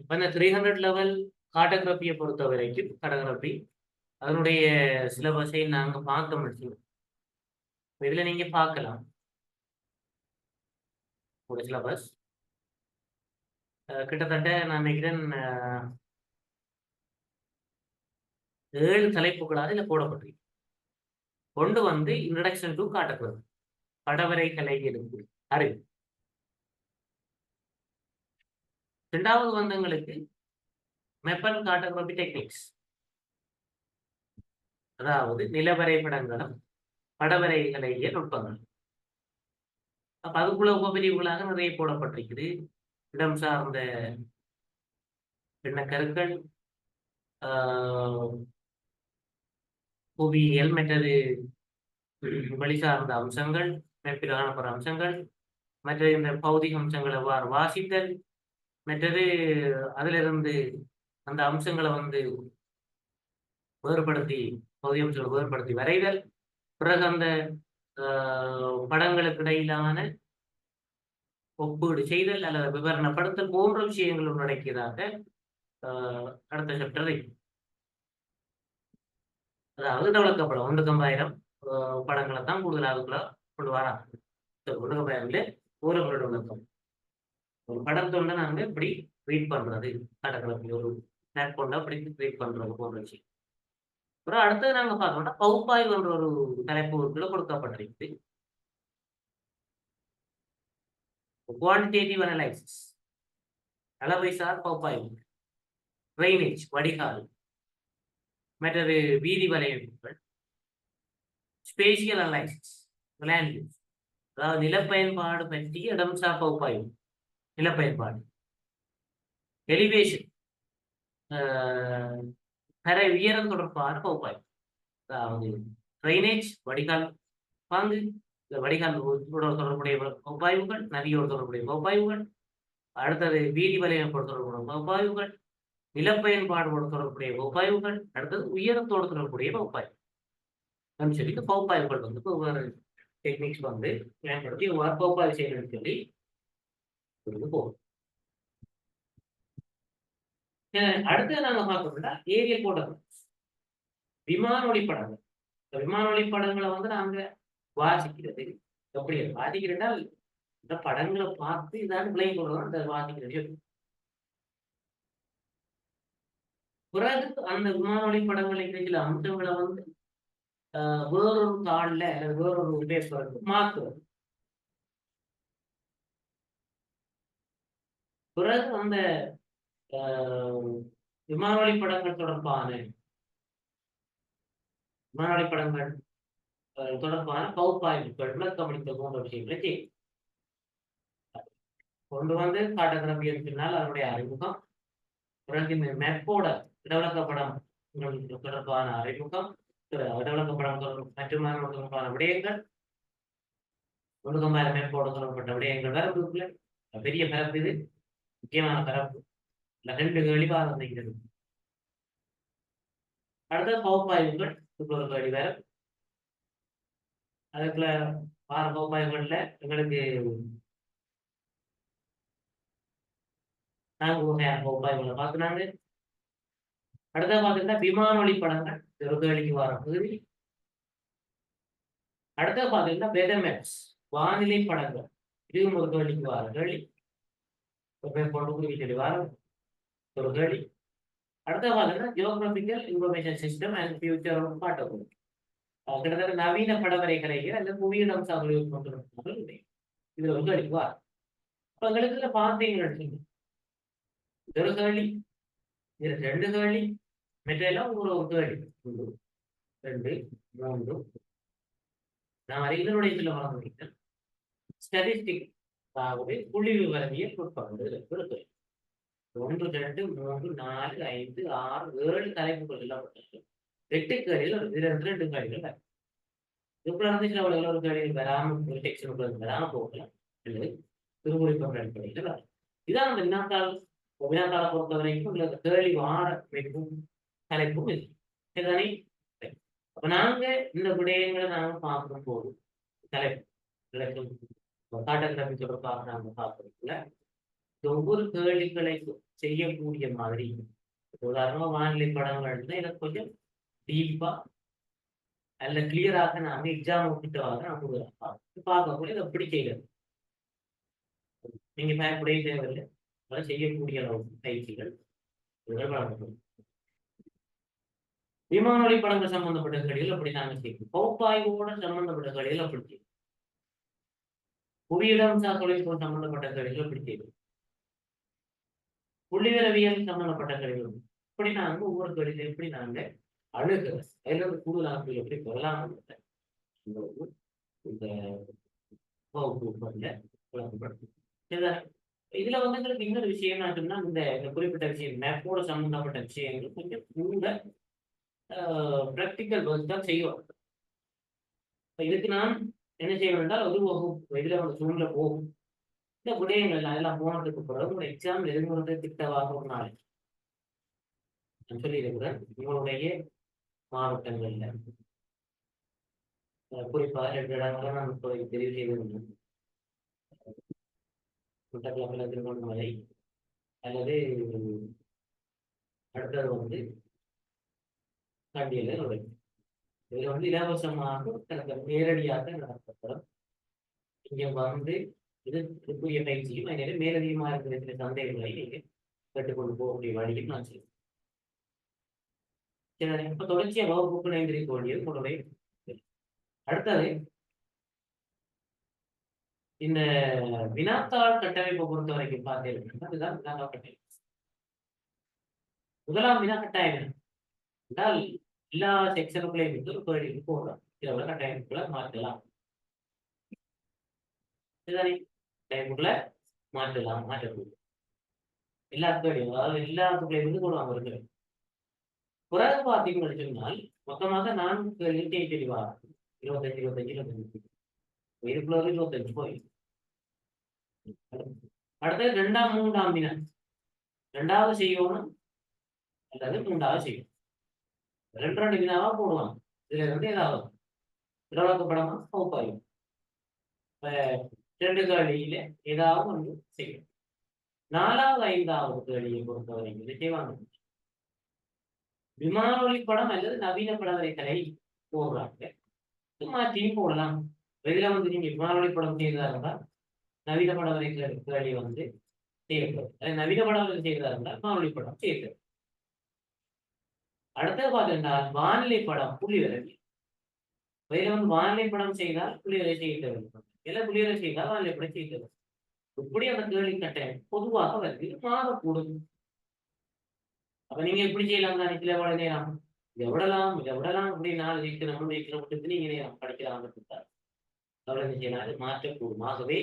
இப்போ இந்த three hundred level காட்டோகிராஃபியை பொறுத்த வரைக்கும் காட்டோகிராஃபி அதனுடைய சிலபஸை நாங்கள் பார்க்க முடியும் இதில் நீங்கள் பார்க்கலாம். ஒரு சிலபஸ் கிட்டத்தட்ட நான் நினைக்கிறேன் ஏழு தலைப்புகளாக இதில் போடப்பட்டிருக்கு. கொண்டு வந்து இன்ட்ரடக்ஷன் டு காட்டோகிராஃபி படவரை கலை கலைகளுக்கு அறிவு. இரண்டாவது வந்தங்களுக்கு மெப்பல் காட்டோகிராபி டெக்னிக்ஸ் அதாவது நிலவரைபடங்களும் படவரைகளைய நுட்பங்கள். அப்ப அதுக்குள்ள உபபிரிவுகளாக நிறைய போடப்பட்டிருக்குது. இடம் சார்ந்த எண்ணக்கருக்கள் ஆஹ், புவியியல் மற்றது வழி சார்ந்த அம்சங்கள் மேற்பில் காணப்படுற அம்சங்கள் மற்ற இந்த பௌதிக அம்சங்கள் எவ்வாறு வாசித்தல் மற்றது அதிலிருந்து அந்த அம்சங்களை வந்து வேறுபடுத்தி பகுதி அம்சங்களை வேறுபடுத்தி வரைதல் பிறகு அந்த ஆஹ், படங்களுக்கு இடையிலான ஒப்பீடு செய்தல் அல்லது விவரணப்படுத்தல் போன்ற விஷயங்கள் உள்ளடக்கியதாக ஆஹ், அடுத்த சாப்டர் அதாவது டெவலக்கப்படும் ஒன்று கம்பாயிரம் படங்களை தான் கூடுதலாக கொண்டு வராங்க ஒன்று கம்பாயிரம்ல ஊரங்களோட விளக்கம். ஒரு படத்தோட நாங்க இப்படி ரீட் பண்றது கடற்கரை ஒரு நேட் கொண்டு அப்படி ரீட் பண்றது போன்ற விஷயம். அப்புறம் அடுத்தது நாங்க பார்த்தோம்னா பகுப்பாய்வு என்ற ஒரு தலைப்புக்குள்ள கொடுக்கப்பட்டிருக்கு. குவான்டிடேட்டிவ் அனலைசிஸ் அளவைசார் பகுப்பாய்வு ட்ரைனேஜ் வடிகால். மற்றது வீதி வலையமைப்புகள். ஸ்பேசியல் அனலைசிஸ் லேண்ட் யூஸ் அதாவது நிலப்பயன்பாடு பற்றி இடம்சார் பகுப்பாய்வு நிலப்பயன்பாடு எலிவேஷன் கரை உயரம் தொடர்பான பகுப்பாய்வு அதாவது ட்ரைனேஜ் வடிகால் பாங்கு இந்த வடிகால் தொடர்புடைய பகுப்பாய்வுகள் நதியோடு தொடர்புடைய பகுப்பாய்வுகள் அடுத்தது வீதி வலையமைப்போடு தொடர்புடைய பகுப்பாய்வுகள் நிலப்பயன்பாடோடு தொடர்புடைய பகுப்பாய்வுகள் அடுத்தது உயரத்தோடு தொடர்புடைய பகுப்பாய்வு அப்படின்னு சொல்லி பகுப்பாய்வுகள் வந்து ஒவ்வொரு டெக்னிக்ஸ் வந்து பயன்படுத்தி பகுப்பாய்வு செய்யணும்னு சொல்லி இருந்து போகும் அடுத்து நாங்க பார்க்கணும்னா ஏரியல் போட்டோகிராஃப்ஸ் விமான ஒளிப்படங்கள். இந்த விமான ஒளிப்படங்களை வந்து நாங்க வாசிக்கிறது. எப்படி வாசிக்கிறேன்னா இந்த படங்களை பார்த்து இதான் பிள்ளை போடுறோம் அந்த வாசிக்கிறது. பிறகு அந்த விமான ஒளிப்படங்களை சில அம்சங்களை வந்து வேறொரு தாளில் அல்லது வேறொரு பேப்பருக்கு மாற்றுவது பிறகு அந்த ஆஹ் விமானவழி படங்கள் தொடர்பான விமானவழி படங்கள் தொடர்பான பகுப்பாய்வுகள் விளக்கமளித்த போன்ற விஷயங்களை செய்யும். கொண்டு வந்து காட்டோகிராஃபி சொன்னால் அதனுடைய அறிமுகம் பிறகு இந்த மெப்போட விளக்கப்படம் தொடர்பான அறிமுகம் விளக்கப்படம் மற்றும் தொடர்பான விடயங்கள் ஒழுக்கமான மேற்போடு சொல்லப்பட்ட விடயங்கள் வரப்புக்குள்ள பெரிய பரப்பு இது. முக்கியமான பரப்பு இல்ல ரெண்டு வெளிவாதம் அமைகிறது. அடுத்த பகுப்பாய்வுகள் ஒரு கேள்வி அதுக்குள்ள வார பகுப்பாய்வுகள்ல எங்களுக்கு நான்கு வகையான பகுப்பாய்வுகளை பார்க்கிறாங்க. அடுத்த பார்த்தீங்கன்னா விமான ஒளி படங்கள் ஒரு கேள்விக்கு வார பகுதி. அடுத்த பார்த்தீங்கன்னா வெதர் மேப்ஸ் வானிலை படங்கள் இதுவும் ஒரு கேள்விக்கு வார கேள்வி கொண்டு குறிவிச்சொல்லி வாரம் ஒரு அடுத்த பார்த்தீங்கன்னா geographical information system and future பாட்டகம் கிட்டத்தட்ட நவீன படவரைகளைகள் அல்லது புவியிடம் சார்ந்த கொண்டிருக்கிறார்கள் இதுல ஒரு கேள்வி வார் எங்களுக்கு பார்த்தீங்கன்னு ஒரு கேள்வி இது ரெண்டு கேள்வி மெட்டெல்லாம் ஒரு ஒரு கேள்வி ஒன்று ரெண்டு மூன்று. நான் இதனுடைய சில மறந்து ஸ்டாட்டிஸ்டிக் அதாவது புள்ளி விவரவியல் நுட்பங்கள் இருக்கு ஒன்று ரெண்டு மூன்று நாலு ஐந்து ஆறு ஏழு தலைப்புகள் எல்லாம் வெட்டுக்கரையில் ஒரு இரண்டு ரெண்டு கேள்விகள் இப்படி இருந்துச்சு அவ்வளவு ஒரு கேள்வி வராமல் ஒரு டெக்ஸ்ட் வராம போகலாம் அல்லது திருமுறைப்பங்கள் அடிப்படையில் வரும். இதான் அந்த வினாத்தாள் வினாத்தாளை பொறுத்த வரைக்கும் உள்ள கேள்வி வார தலைப்பும் இல்லை. சரிதானே அப்ப நாங்க இந்த விடயங்களை நாங்க பார்க்கும் போது தலைப்பு காட்டகிராஃபி தொடர்பாக நாங்கள் பார்க்கறதுல இந்த ஒவ்வொரு கேள்விகளை செய்யக்கூடிய மாதிரி உதாரணமா வானிலை படங்கள்னா இதை கொஞ்சம் டீப்பா அல்ல கிளியராக நாம எக்ஸாம் கிட்ட வாங்க நம்ம பார்க்கக்கூடிய இதை எப்படி செய்யறது நீங்க பயப்படைய தேவையில்லை. அதை செய்யக்கூடிய அளவுக்கு பயிற்சிகள் வழங்கப்படும் விமான வழி படங்கள் சம்பந்தப்பட்ட கடையில் அப்படி நாங்கள் செய்வோம். பகுப்பாய்வோட சம்பந்தப்பட்ட கடையில் அப்படி செய்வோம். புவியிடம் சார் தொழில்நுட்பம் சம்பந்தப்பட்ட கடைகள் அப்படி செய்யணும் புள்ளிவிரவியல் சம்பந்தப்பட்ட கடைகள் இப்படி நாங்க ஒவ்வொரு கடையில எப்படி நாங்க அணுகிறது அதுல இருந்து கூடுதலாக எப்படி பெறலாம் இந்த வகுப்பு இதுல வந்து எங்களுக்கு இன்னொரு விஷயம் என்ன இந்த இந்த குறிப்பிட்ட விஷயம் மேப்போட சம்பந்தப்பட்ட விஷயங்கள் கொஞ்சம் கூட ப்ராக்டிக்கல் ஒர்க் தான் செய்வோம் இப்ப இதுக்கு நான் என்ன செய்ய வேண்டாம் ஒரு போகும். வெளியில ஒரு சூழ்நிலை போகும். இந்த விடயங்கள் அதெல்லாம் போனதுக்கு பிறகு உங்களோட எக்ஸாம் எதிர்கொண்டு திட்டவாக ஒரு நாள் நான் சொல்லியிருக்கிறேன் உங்களுடைய மாவட்டங்கள்ல. அஹ் குறிப்பாக ரெண்டு இடங்களை நான் இப்போ தெரிவு செய்திருந்தேன் குட்டக்கிழமையில திருவண்ணாமலை அல்லது அடுத்தது வந்து கண்டியில் நுழைவு இதுல வந்து இலவசமாக தனக்கு நேரடியாக நடத்தப்படும். இங்க வந்து இது புதிய பயிற்சியும் அதனால மேலதிகமாக இருக்கிற சில சந்தேகங்களை நீங்க கற்றுக்கொண்டு போகக்கூடிய வழியும் நான் செய்வேன். சரி இப்ப தொடர்ச்சியா வகுப்புக்கு இணைந்திருக்க வேண்டியது உங்களுடைய அடுத்தது இந்த வினாத்தாள் கட்டமைப்பை பொறுத்த வரைக்கும் பார்த்தீங்கன்னா அதுதான் வினாத்தாள் கட்டமைப்பு. முதலாம் வினா கட்டாயம் என்ன? என்றால் எல்லா செக்ஷனுக்குள்ளேயும் வந்து ஒரு கேள்வி போடுறோம் இதை உள்ள கட்டமைப்புகளை மாற்றலாம். இதுதானே? கட்டமைப்புகளை மாற்றலாம் மாற்றக்கூடிய எல்லா கேள்வியும் அதாவது எல்லாத்துக்குள்ளே இருந்து போடுவாங்க ஒரு கேள்வி பிறகு பார்த்தீங்கன்னு சொன்னால் மொத்தமாக நான்கு கேள்வி தெளிவா இருபத்தஞ்சு இருபத்தஞ்சு இருபத்தஞ்சு இதுக்குள்ள இருபத்தஞ்சு போய் அடுத்தது ரெண்டாம் மூன்றாம் தினம். ரெண்டாவது செய்யணும் அல்லது மூன்றாவது செய்யணும். ரெண்டு ரெண்டு வினாவா போடுவாங்க இதுல இருந்து ஏதாவது விளக்கப்படமா பகுப்பாயும் இப்ப ரெண்டு கேள்வியில ஏதாவது ஒன்று செய்யும் நாலாவது ஐந்தாவது கேள்வியை பொறுத்தவரைக்கும் இது செய்வாங்க. விமான ஒளி படம் அல்லது நவீன படவரைக்கலை போடுறாங்க. மாற்றியும் போடலாம். வெளியில வந்து நீங்க விமான ஒளி படம் செய்ததா இருந்தா நவீன படவரைக்கலை கேள்வி வந்து செய்யப்படும். அது நவீன படம் செய்ததா இருந்தால் விமான ஒளி படம் செய்யப்படும். அடுத்தது பார்த்தீங்கன்னா வானிலை படம் புள்ளி விலகி வைரவன் வானிலை படம் செய்தால் புள்ளி விலை செய்ய தேவை. இல்லை புள்ளி விலை செய்தால் வானிலை படம் செய்ய தேவை. இப்படி அந்த கேள்வி கட்டாயம் பொதுவாக வருது மாறக்கூடும். அப்ப நீங்க எப்படி செய்யலாம் தான் சில எவ்வளவு நேரம்? இதை விடலாம் இதை விடலாம் அப்படி நாலு ஜெயிக்கிற மூணு ஜெயிக்கிற விட்டு நீங்க நேரம் படிக்கலாம் எவ்வளவு செய்யலாம் அது மாற்றக்கூடும். ஆகவே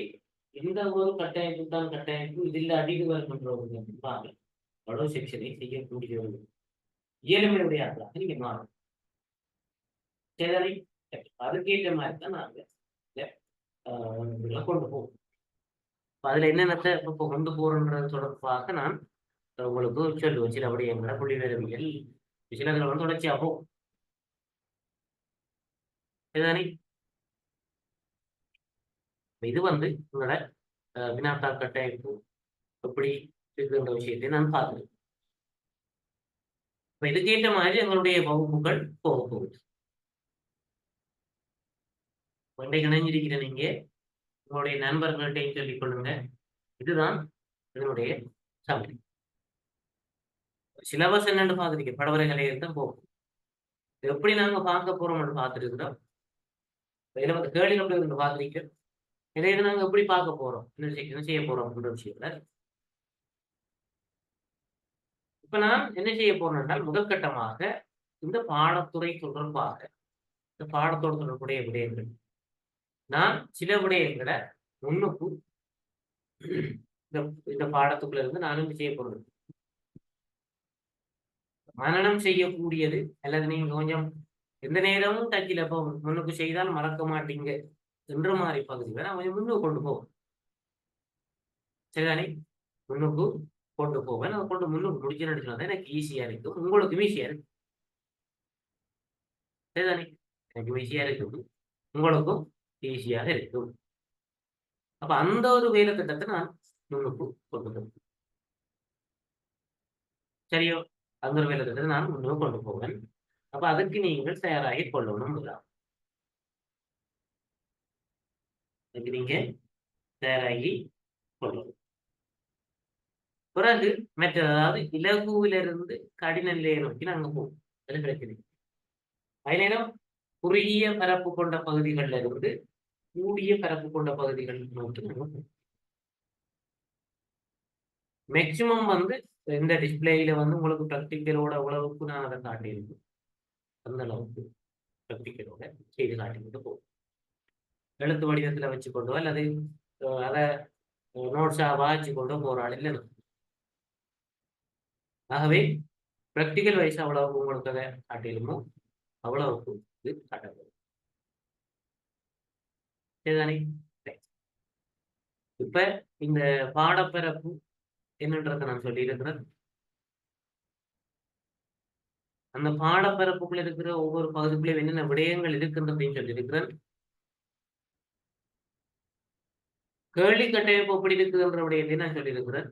இந்த ஒரு கட்டமைப்பு தான் கட்டமைப்பு. இதில் அடிவு வருகின்ற ஒரு நிர்வாகம் அவ்வளவு செக்ஷனை செய்யக்கூடிய இயலுமையுடைய ஆட்களாக நீங்க மாறும். சரி அதுக்கேற்ற மாதிரி தான் நாங்க கொண்டு போவோம். அதுல என்னென்னத்தை இப்போ கொண்டு போறோன்றது தொடர்பாக நான் உங்களுக்கு சொல்லுவேன் சில விடயங்களை புள்ளி வேறுவியல் சிலதுல வந்து தொடர்ச்சியா போகும். சரிதானே இது வந்து உங்களோட அஹ், கட்டமைப்பு எப்படி இருக்குன்ற விஷயத்தை நான் பார்க்கிறேன். இப்ப இதுக்கேற்ற மாதிரி எங்களுடைய வகுப்புகள் போக போகுது. இன்றைக்கு இணைஞ்சிருக்கிற நீங்க உங்களுடைய நண்பர்கள்ட்டையும் சொல்லிக் கொள்ளுங்க. இதுதான் இதனுடைய சமயம் சிலபஸ் என்னன்னு பாக்குறீங்க படவரைகளை கலையை தான் போகும். இது எப்படி நாங்க பார்க்க போறோம்னு பார்த்துருக்கிறோம். இதுல வந்து கேள்வி எப்படி இருந்து இதை நாங்க எப்படி பார்க்க போறோம்? என்ன செய்ய போறோம்? அப்படின்ற விஷயத்துல இப்ப நான் என்ன செய்ய போறேன் என்றால் முதற்கட்டமாக இந்த பாடத்துறை தொடர்பாக இந்த பாடத்தோடு தொடர்புடைய விடயங்கள். நான் சில விடயங்களை முன்னுக்கு இந்த இந்த பாடத்துக்குள்ள இருந்து நானும் செய்ய போறது மனனம் செய்யக்கூடியது அல்லது நீங்க கொஞ்சம் எந்த நேரமும் டச்சில் இப்போ முன்னுக்கு செய்தால் மறக்க மாட்டீங்க என்ற மாதிரி பகுதிகளை நான் கொஞ்சம் முன்னுக்கு கொண்டு போவோம் சரிதானே? முன்னுக்கு கொண்டு போவேன். அதை கொண்டு முன்னுக்கு முடிச்சுன்னு சொன்னா எனக்கு ஈஸியா இருக்கும். உங்களுக்கும் ஈஸியா இருக்கும். சரிதானே எனக்கு ஈஸியா இருக்கும். உங்களுக்கும் ஈஸியாக இருக்கும். அப்ப அந்த ஒரு வேலை திட்டத்தை நான் முன்னுக்கு கொண்டு போவேன். சரியோ? அந்த ஒரு வேலை திட்டத்தை நான் முன்னுக்கு கொண்டு போவேன். அப்ப அதுக்கு நீங்கள் தயாராகி கொள்ளணும் அதுக்கு நீங்க தயாராகி கொள்ளணும். பிறகு மற்ற அதாவது இலகுவிலிருந்து கடின நிலையை நோக்கி நாங்க போவோம். அது கிடைக்குது. அதே குறுகிய பரப்பு கொண்ட பகுதிகளில் இருந்து கூடிய பரப்பு கொண்ட பகுதிகள் நோக்கி நாங்க போவோம். மேக்சிமம் வந்து இந்த டிஸ்பிளேயில வந்து உங்களுக்கு ப்ராக்டிக்கலோட உழவுக்கு நான் அதை காட்டியிருக்கேன். அந்த அளவுக்கு ப்ராக்டிக்கலோட செய்து காட்டிக்கிட்டு போகும் எழுத்து வடிவத்துல வச்சுக்கொண்டோ அல்லது அதை நோட்ஸாக வாய்ச்சி கொண்டோ போராளில் இருக்கும் ஆகவே ப்ராக்டிக்கல் வைஸ் அவ்வளவுக்கு உங்களுக்கு அதை காட்டிலுமோ அவ்வளவுக்கு இது காட்டப்படும் சரிதானே? இப்ப இந்த பாடப்பரப்பு என்னன்றத நான் சொல்லி இருக்கிறேன் அந்த பாடப்பரப்புக்குள்ள இருக்கிற ஒவ்வொரு பகுதிக்குள்ளே என்னென்ன விடயங்கள் இருக்கின்றதையும் சொல்லியிருக்கிறேன். கேள்வி கட்டமைப்பு எப்படி இருக்குதுன்ற விடயத்தையும் நான் சொல்லியிருக்கிறேன்.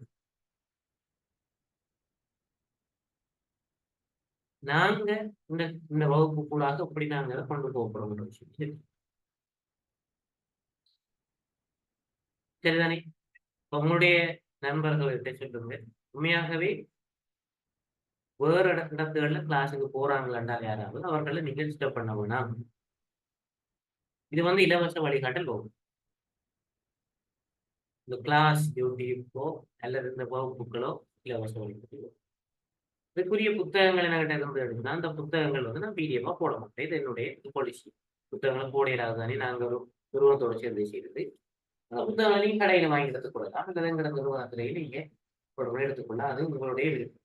நாங்க இந்த இந்த வகுப்புக்குள்ளாக எப்படி நாங்க அதை கொண்டு போக விஷயம். சரி. சரிதானே? உங்களுடைய நண்பர்கள்கிட்ட சொல்லுங்க. உண்மையாகவே வேற இட- இடத்துகள்ல கிளாஸுக்கு போறாங்களாண்டா யாராவது அவர்களை நிகழ்ச்சி டிஸ்டர்ப் பண்ண வேணாம். இது வந்து இலவச வழிகாட்டல் வகுப்பு. இந்த கிளாஸ் யூடியூப்போ அல்லது இந்த வகுப்புகளோ இலவச வழிகாட்டல் இதுக்குரிய புத்தகங்கள் என்கிட்ட இருந்து எடுத்துனா அந்த புத்தகங்கள் வந்து நான் பிடிஎஃபாக போட மாட்டேன். இது என்னுடைய பாலிசி புத்தகங்களை போடையிலாக தானே நாங்கள் நிறுவனத்தோடு சேர்ந்து செய்தது அந்த புத்தகங்களை நீங்க கடையில வாங்கி எடுத்துக்கொள்ளலாம் அல்லது எங்கிற நிறுவனத்திலேயே நீங்கள் உடனே எடுத்துக்கொள்ள அது உங்களுடைய விருப்பம்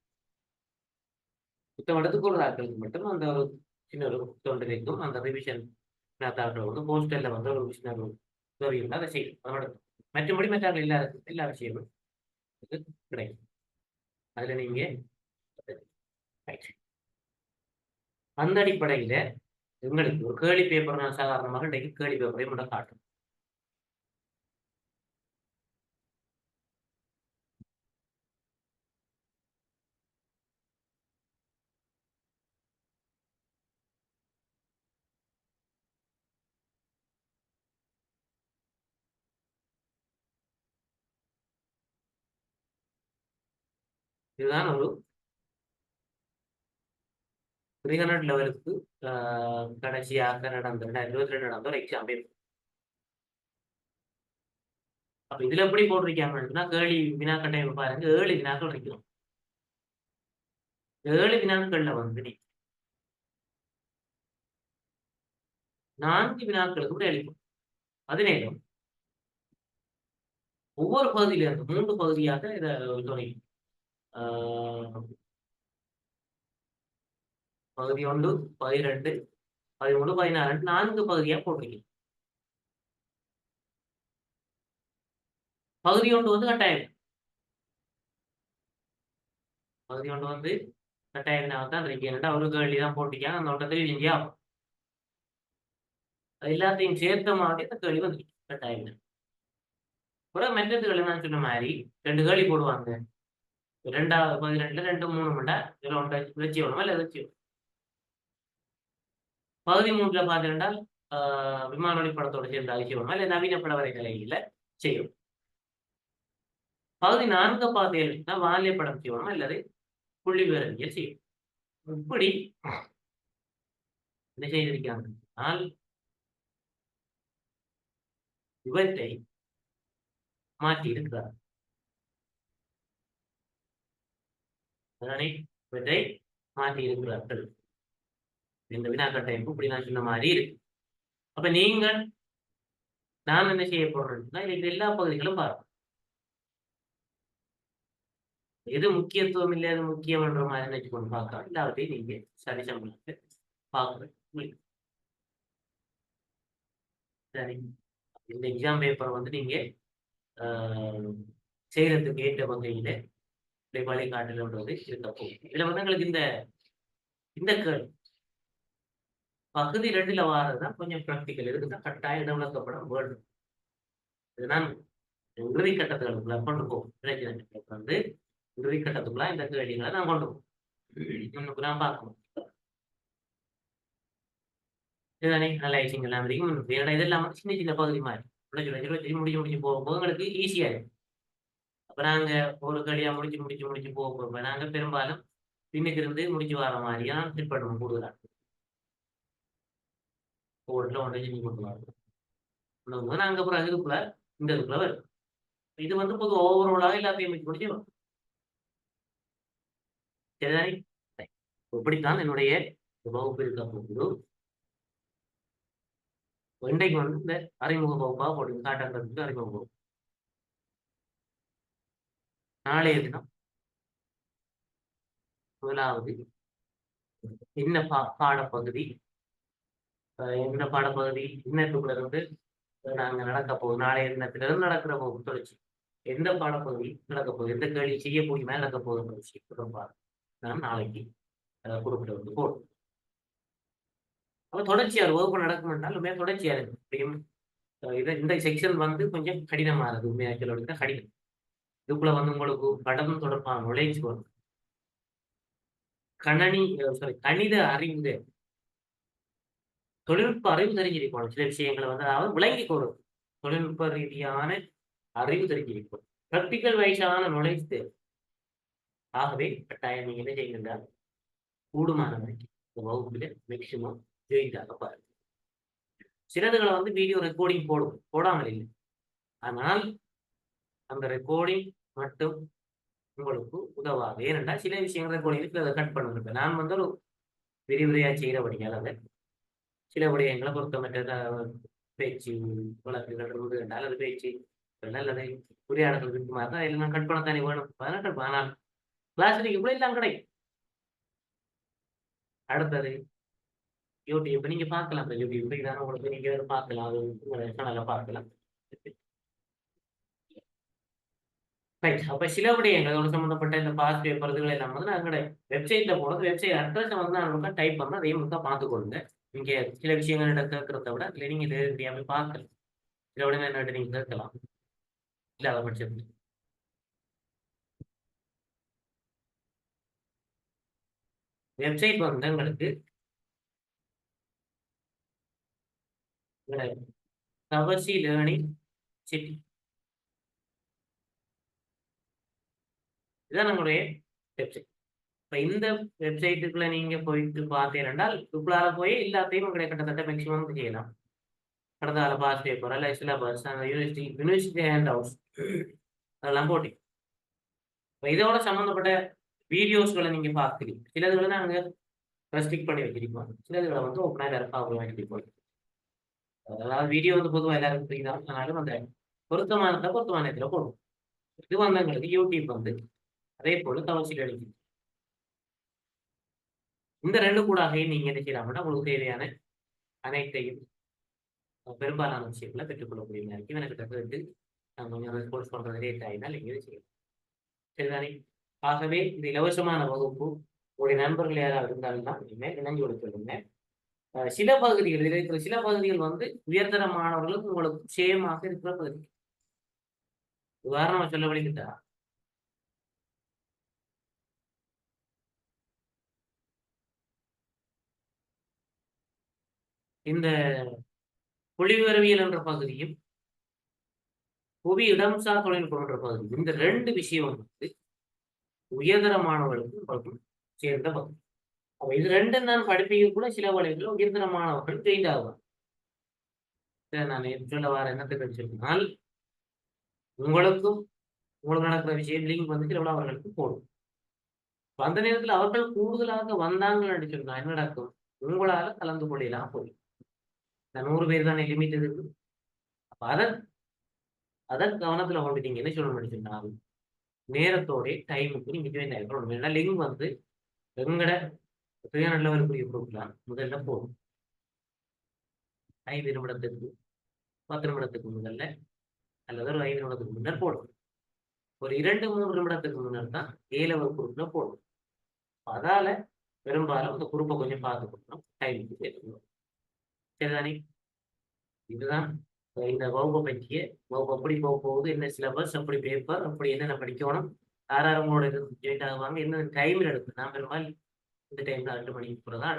புத்தகம் எடுத்துக்கொள்றாக்களுக்கு மட்டும் அந்த ஒரு சின்ன ஒரு புத்தகம் கிடைக்கும். அந்த ரிவிஷன் வந்து போஸ்டரில் வந்து ஒரு சின்ன ஒரு உதவி இருந்தால் அதை செய்யும் அதோட மற்றபடி மற்ற இல்லாத எல்லா விஷயமும் கிடைக்கும். அதில் நீங்கள் அந்த அடிப்படையில எங்களுக்கு ஒரு கேள்வி பேப்பர் நான் சாதாரணமாக இன்றைக்கு கேள்வி பேப்பரை மட்டும் காட்டும். இதுதான் ஒரு ரீகனட் லெவலுக்கு கடைசியாக நடந்த ரெண்டாயிரத்தி இருபத்தி ரெண்டு நடந்த ஒரு எக்ஸாம் பேப்பர் அப்ப இதுல எப்படி போட்டிருக்காங்கன்னா ஏழு வினாக்கட்டை பாருங்க ஏழு வினாக்கள் இருக்கணும் ஏழு வினாக்கள்ல வந்து நீ நான்கு வினாக்களுக்கு கூட அளிக்கும் பதினேழும் ஒவ்வொரு பகுதியில இருந்து மூன்று பகுதியாக இதை துணை பகுதி ஒன்று பகுதி ரெண்டு பதிமூணு பதினாறு நான்கு பகுதியா போட்டிருக்கீங்க. பகுதி ஒன்று வந்து கட்டாயம். பகுதி ஒன்று வந்து கட்டாயம் தான் இருக்கு ஏன்னா ஒரு கேள்வி தான் போட்டிருக்காங்க. அந்த ஒன்றத்தில் இல்லையா எல்லாத்தையும் சேர்த்த மாதிரி அந்த கேள்வி வந்துருக்கு கட்டாயம் அப்புறம் கூட மெத்தத்துகளை நான் சொன்ன மாதிரி ரெண்டு கேள்வி போடுவாங்க. ரெண்டாவது பதிரெண்டுல ரெண்டு மூணு மண்டா இதுல ஒன்றை வச்சு வேணுமா இல்லை வச்சு பகுதி மூன்றுல பார்த்தீங்கன்னா விமான படத்தோட சேர்ந்த அது செய்யணுமா இல்லை நவீன படவரை கலையில செய்யும். பகுதி நான்கு பார்த்தீங்கன்னா வானிலை படம் செய்வோமா அல்லது புள்ளி விவரவியல் செய்யும். இப்படி என்ன செய்திருக்காங்க இவற்றை மாற்றி இருக்கிறார். அதனை இவற்றை மாற்றி இருக்கிறார்கள். இந்த வினாக்கட்டைப்பு இப்படி நான் சொன்ன மாதிரி இருக்கு. அப்ப நீங்கள் நான் என்ன செய்ய போறேன்னா இது எல்லா பகுதிகளும் பார்ப்போம். எது முக்கியத்துவம் இல்லை எது முக்கியம்ன்ற மாதிரி நினைச்சு கொண்டு பார்க்கலாம் எல்லாவற்றையும் நீங்க சரி பார்க்க முடியும். சரி. இந்த எக்ஸாம் பேப்பர் வந்து நீங்க ஆஹ், செய்யறதுக்கு ஏற்ற வகையில இப்படி வழிகாட்டல்ன்றது இருக்க போகும் இதுல வந்து எங்களுக்கு இந்த இந்த கேள்வி. பகுதி ரெண்டுல வாரதுதான் கொஞ்சம் ப்ராக்டிக்கல் இருக்குதான் கட்டாயம் விளக்கப்படம் வேண்டும் இது நான் இறுதி கட்டத்துக்குள்ள கொண்டு போகும் வந்து இறுதி கட்டத்துக்குள்ள இந்த கேள்விகளை நான் கொண்டு போகும் நான் பார்க்கணும். இதுதானே? நல்ல ஐசிங் எல்லாம் வரைக்கும். வேற இதெல்லாம் சின்ன சின்ன பகுதி மாதிரி. உழைச்சு முடிஞ்சு உழைச்சு முடிச்சு முடிச்சு போகும்போது எங்களுக்கு ஈஸியா இருக்கும் அப்ப நாங்க ஒரு கடியா முடிச்சு முடிச்சு முடிச்சு போக போகும்போது நாங்க பெரும்பாலும் பின்னுக்கு இருந்து முடிச்சு வர மாதிரியா ஃபிட் பண்ணுவோம் கூடுதலா ஒவ்வொருல ஒன்றை செஞ்சு கொண்டு அப்புறம் அதுக்குள்ள இந்த இதுக்குள்ள வரும். இது வந்து பொது ஓவரோலாக எல்லாத்தையும் அமைக்க முடிச்சு வரும். சரிதானே இப்படித்தான் என்னுடைய வகுப்பு இருக்க போகுது. இன்றைக்கு வந்து இந்த அறிமுக வகுப்பாக போடுங்க. காட்டாங்கிறதுக்கு அறிமுக வகுப்பு. நாளைய தினம் முதலாவது என்ன பா பாடப்பகுதி இந்த பாடப்பகுதி இன்னத்துக்குள்ள இருந்து நாங்க நடக்க போகுது. நாளைய தினத்திலிருந்து நடக்கிற போகும் தொடர்ச்சி. எந்த பாடப்பகுதி நடக்க போகுது? எந்த கேள்வி செய்ய போய் மேல நடக்க போகுதுன்ற விஷயம் நான் நாளைக்கு குறிப்பிட்ட வந்து போடும் அப்ப தொடர்ச்சியார் வகுப்பு நடக்கும் என்றால் உண்மையா தொடர்ச்சியா இருக்கும் இதை இந்த செக்ஷன் வந்து கொஞ்சம் கடினமானது. உண்மையா சொல்ல கடினம். இதுக்குள்ள வந்து உங்களுக்கு படம் தொடர்பான நுழைஞ்சு வரும். கணனி சாரி கணித அறிவு தொழில்நுட்ப அறிவு தெரிஞ்சிருக்கணும் சில விஷயங்களை வந்து அதாவது விளங்கி கொடுக்கும் தொழில்நுட்ப ரீதியான அறிவு தெரிஞ்சிருக்கும் ப்ராக்டிக்கல் வயசான நுழைச்சு தேவை. ஆகவே கட்டாயம் நீங்க என்ன செய்யுங்கள் கூடுமான வரைக்கும் இந்த வகுப்புல மேக்சிமம் ஜெயிட்டாக பாருங்க. சிலதுகளை வந்து வீடியோ ரெக்கார்டிங் போடும். போடாமல் இல்லை. ஆனால் அந்த ரெக்கார்டிங் மட்டும் உங்களுக்கு உதவாது. ஏனென்றால் சில விஷயங்கள் ரெக்கார்டிங் அதை கட் பண்ணுங்க நான் வந்து ஒரு விரிவுரையா செய்கிறபடியால் அதை சில விடயங்களை பொருத்தமற்ற பேச்சு வழக்குகள் இருந்து பேச்சு அல்லது உரையாடல்கள் இருக்குமா? தான் எல்லாம் கட் பண்ண தானே வேணும். அதனால் கட் ஆனால் கிளாஸ் இவ்வளோ எல்லாம் கிடைக்கும் அடுத்தது யூடியூப். நீங்க பார்க்கலாம் யூடியூப் இதான உங்களுக்கு நீங்க பார்க்கலாம். அது சேனல்ல பார்க்கலாம். ரைட் அப்ப சில எங்களோட சம்பந்தப்பட்ட இந்த பாஸ் பேப்பர்கள் எல்லாம் வந்து நாங்களோட வெப்சைட்ல போனது. வெப்சைட் அட்ரஸ் வந்து நான் டைப் பண்ணா அதையும் மட்டும் பார்த்துக்கொள்ளுங்க நீங்க சில விஷயங்கள் கேட்கறத விட இல்லை நீங்க தெரியாம பார்க்கலாம் சில என்ன நீங்க கேட்கலாம். இல்ல அதை பட்சத்தில் வெப்சைட் வந்து உங்களுக்கு கவர்சி லேர்னிங் சிட்டி. இதுதான் நம்மளுடைய வெப்சைட். இப்போ இந்த வெப்சைட்டுக்குள்ள நீங்க போயிட்டு பார்த்தீங்கன்னா இதுக்குள்ளால போய் எல்லாத்தையும் உங்களை கிட்டத்தட்ட மேக்சிமம் செய்யலாம். கடந்தால பாஸ் பேப்பர் இல்லை சிலபஸ் அந்த யூனிவர்சிட்டி யூனிவர்சிட்டி ஹேண்ட் அவுட்ஸ் அதெல்லாம் போட்டி. இப்போ இதோட சம்மந்தப்பட்ட வீடியோஸ்களை நீங்க பார்க்குறீங்க சிலதுகளை நாங்க ரெஸ்ட்ரிக் பண்ணி வச்சிருப்போம் சிலதுகளை வந்து ஓப்பனாக எல்லாரும் பார்க்க வச்சிருக்கோம் அதாவது வீடியோ வந்து பொதுவாக எல்லாருக்கும் ஃப்ரீ தான். ஆனாலும் அந்த பொருத்தமானத்தை பொருத்தமான இதில் போடும் இது வந்து எங்களுக்கு யூடியூப் வந்து அதே போல தவசில் அளிக்கும் இந்த ரெண்டு கூடாகையும் நீங்க என்ன செய்யலாம்னா உங்களுக்கு தேவையான அனைத்தையும் பெரும்பாலான விஷயங்களை பெற்றுக்கொள்ளக்கூடிய நேரத்தில் எனக்கு தகுந்து நான் கொஞ்சம் ரெஸ்பான்ஸ் பண்றது லேட் ஆகினால் நீங்க இதை செய்யலாம். சரிதானே? ஆகவே இந்த இலவசமான வகுப்பு உங்களுடைய நண்பர்கள் யாராவது இருந்தாலும் தான் இனிமேல் இணைஞ்சு கொடுத்துருங்க சில பகுதிகள் இருக்கிற சில பகுதிகள் வந்து உயர்தர மாணவர்களுக்கு உங்களுக்கு சேமாக இருக்கிற பகுதி. உதாரணமா சொல்ல வழிகிட்டா இந்த புலிவரவியல் என்ற பகுதியும் புவி இடம்சார் தொழில்நுட்பம் என்ற பகுதியும் இந்த ரெண்டு விஷயம் வந்து உயர்தர மாணவர்களுக்கு சேர்ந்த பகுதி அப்ப இது ரெண்டும் தான் படிப்பையும் கூட சில வழிகளில் உயர்தரமானவர்கள் ஜெயில் ஆகுவாங்க நான் சொல்ல வர என்னத்துக்கு சொன்னால் உங்களுக்கும் உங்களுக்கு நடக்கிற விஷயம் லிங்க் வந்து சில அவர்களுக்கு போடும். அந்த நேரத்தில் அவர்கள் கூடுதலாக வந்தாங்கன்னு சொன்னா என்ன நடக்கும்? உங்களால கலந்து கொள்ளலாம் போய். நூறு பேர் தானே லிமிட் இருக்கு அப்ப அதை அதை கவனத்துல கொண்டுட்டீங்க என்ன சொல்லணும்னு சொன்னால் நேரத்தோட டைமுக்கு நீங்க ஜாயின் ஆகிக்கணும் ஏன்னா லிங்க் வந்து எங்கட சுய நல்லவருக்குரிய குரூப்லாம் முதல்ல போகும். ஐந்து நிமிடத்துக்கு பத்து நிமிடத்துக்கு முதல்ல அல்லது ஒரு ஐந்து நிமிடத்துக்கு முன்னர் போடும். ஒரு இரண்டு மூன்று நிமிடத்துக்கு முன்னர் தான் ஏ லெவல் குரூப்ல போடும். அதால பெரும்பாலும் அந்த குரூப்பை கொஞ்சம் பார்த்து கொடுக்கணும் டைமுக்கு சேர்த்துக்கணும் சரிதானே இதுதான் இந்த வகுப்பை பற்றிய வகுப்பு எப்படி போக போகுது என்ன சிலபஸ் அப்படி பேப்பர் அப்படி என்னென்ன படிக்கணும் யார் யார் உங்களோட இது ஜாயின் ஆகுவாங்க என்ன டைமில் எடுக்கும் நான் பெரும்பாலும் இந்த டைம்ல ரெண்டு மணிக்கு போகிறதா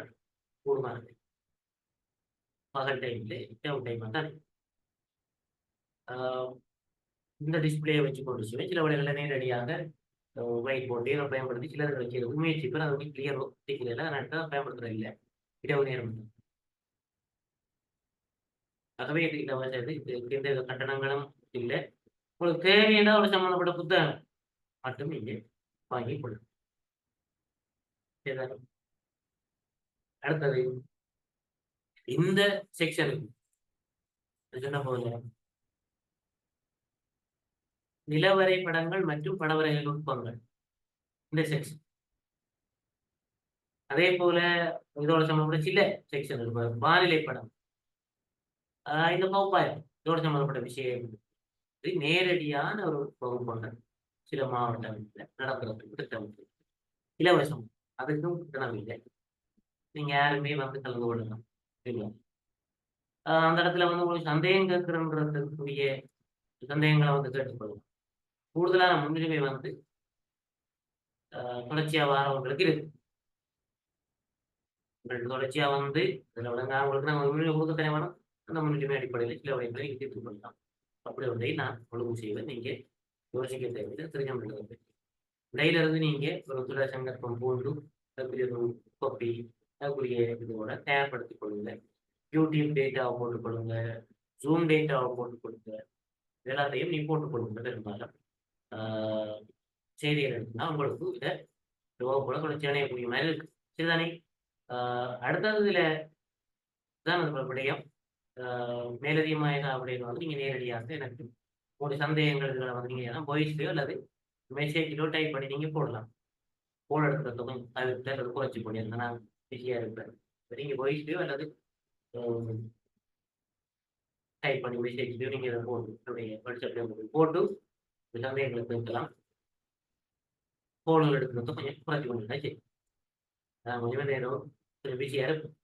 கூடுமா இருக்கு பகல் டைம்ல டவுன் டைமாக தான். ஆஹ் இந்த டிஸ்பிளேயை வச்சு கொண்டு சில வழிகளில் நேரடியாக ஒயிட் போர்டே பயன்படுத்தி சிலர் வச்சு முயற்சி பேர் அது வந்து கிளியர் தெரியல அதனால பயன்படுத்துறது இல்லை. இரவு நேரம் ஆகவே இது இலவசது இது இதுக்கு எந்த கட்டணங்களும் இல்லை. உங்களுக்கு தேவையான ஒரு சம்பந்தப்பட்ட புத்தகம் மட்டும் இங்கே வாங்கி கொள்ளும் அடுத்தது இந்த செக்ஷனுக்கு சொன்ன போல நிலவரை படங்கள் மற்றும் படவரைகள் நுட்பங்கள். இந்த செக்ஷன் அதே போல இதோட சம்பந்தப்பட்ட சில செக்ஷன் வானிலை படம். இந்த பகுப்பாய்வு இதோட சம்பந்தப்பட்ட விஷயம். இது நேரடியான ஒரு வகுப்புகள் சில மாவட்டங்களில் நடக்கிறது திட்டம் இலவசம் அதுக்கும் கட்டணம் இல்லை. நீங்க யாருமே வந்து கலந்து கொள்ளலாம் சரிங்களா அந்த இடத்துல வந்து உங்களுக்கு சந்தேகம் கேட்கிறன்றதுக்குரிய சந்தேகங்களை வந்து கேட்டுக்கொள்ளலாம் கூடுதலான முன்னுரிமை வந்து தொடர்ச்சியா வாரவங்களுக்கு இருக்கு. உங்களுக்கு தொடர்ச்சியா வந்து இதுல விளங்க உங்களுக்கு நாங்கள் முன்னுரிமை கொடுக்க தர வேணும்? அந்த முன்னுரிமை அடிப்படையில் சில வகைகளை நீங்க தீர்த்து கொள்ளலாம் அப்படி ஒன்றை நான் ஒழுங்கு செய்வேன். நீங்க யோசிக்க தேவையில்லை. தெரிஞ்ச முடியாது இடையில இருந்து நீங்க ஒரு துள சங்கற்பம் பூண்டு அதுக்குரிய ஒரு கொப்பி அதுக்குரிய இதோட தயார்படுத்திக் கொள்ளுங்க. யூடியூப் டேட்டாவை போட்டுக் கொடுங்க ஜூம் டேட்டாவை போட்டுக் கொடுங்க இது எல்லாத்தையும் நீ போட்டுக் கொடுங்க பெரும்பாலும். ஆஹ் செய்திகள் எடுத்துனா உங்களுக்கு இதை போல கொஞ்சம் அணையக்கூடிய மாதிரி இருக்கு சரிதானே ஆஹ் அடுத்தது இதுல தான் விடயம். மேலதிகமாக அப்படின்னு வந்து நீங்க நேரடியாக எனக்கு ஒரு சந்தேகங்கள் இதுல வந்து நீங்க அல்லது மெசேஜிலோ டைப் பண்ணி நீங்க போடலாம். போட எடுக்கிறதுக்கும் தவிர்த்து அல்லது குறைச்சி பண்ணியிருந்தேன் நான் பிஸியா இருப்பேன். நீங்க வாய்ஸ்லையோ அல்லது டைப் பண்ணி மெசேஜ்லையோ நீங்க இதை போட்டு என்னுடைய வாட்ஸ்அப்ல போட்டு இந்த சந்தேகங்களை தீர்க்கலாம். போன்கள் எடுக்கிறது கொஞ்சம் குறைச்சி கொண்டு சரி. நான் கொஞ்சமே நேரம் கொஞ்சம் பிஸியா இருப்பேன்.